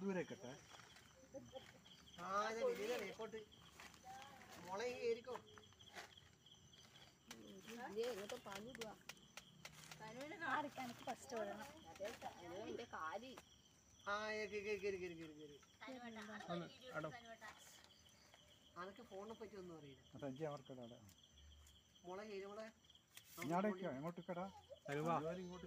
ദൂരേക്കട്ടെ കെട്ടെ ഫോണിനെ പറ്റി ഒന്നും അറിയില്ല. കടാ ഇങ്ങോട്ട്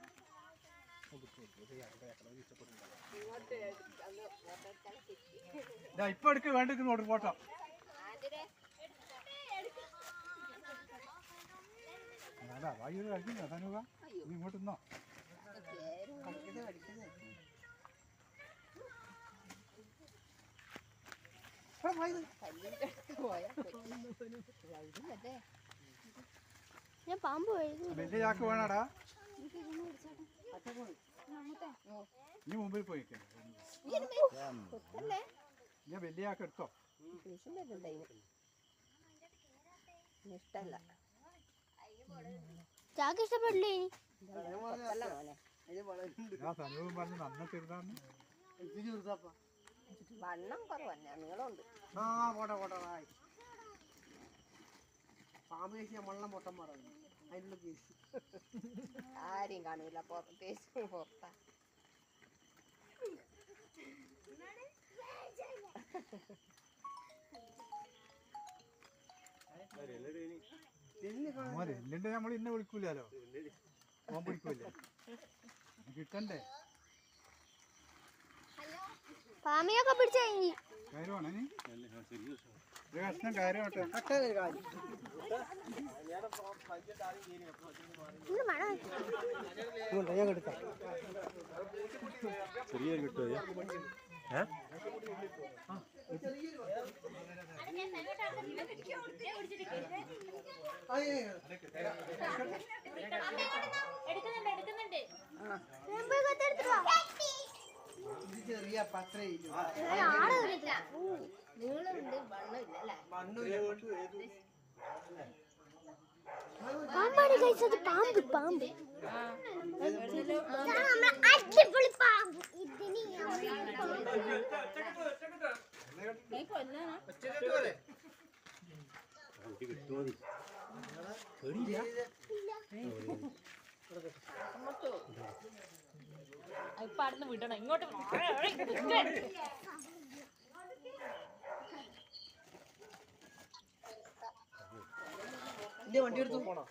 ഇപ്പൊ എടുക്ക് വേണ്ടെങ്കിൽ നോട്ട് ഫോട്ടോ അല്ല വായു കഴിക്കില്ല തനുവ നീ ഇങ്ങോട്ട് നിന്നോ ഞാൻ പാമ്പ് വലിയ ചാക്ക് വേണടാ. നീ മുമ്പിൽ പോയി. ഞാൻ വലിയ ആക്കെ എടുത്തോ? ഇഷ്ടല്ല. ചാക്ക് ഇഷ്ടപ്പെടില്ലേ? പറഞ്ഞ് നന്ന ചെറുതാണ്. വണ്ണം കുറവല്ല? നീളമുണ്ട്. ആ പോട്ടെ പോട്ടെ പാമ്പ് കഴിച്ച് വള്ളം പൊട്ടം പറഞ്ഞു കേസ് ആരെയും കാണൂല പുറത്തേക്ക് പുറത്താ മോനെ എല്ലുണ്ട് നമ്മൾ ഇന്നെ വിളിക്കൂലോ ഓൻ പിടിക്കൂലേ കിട്ടണ്ടേ? പാമിയൊക്കെ പിടിച്ചു കഴിഞ്ഞു ഒരു കഷ്ണം കാര്യമാട്ടെ ഞാൻ എടുക്കാം ചെറിയ കിട്ടുമോ ഏ ഞാൻ പത്ര പാമ്പാണ് കഴിച്ചത് പാമ്പ് പാമ്പ് ഇതാണ് അടിപൊളി പാമ്പ് ഇതിന് ഇപ്പൊ അടുത്ത് വിടണം. ഇങ്ങോട്ട് എന്റെ വണ്ടി എടുത്തു. പോണോ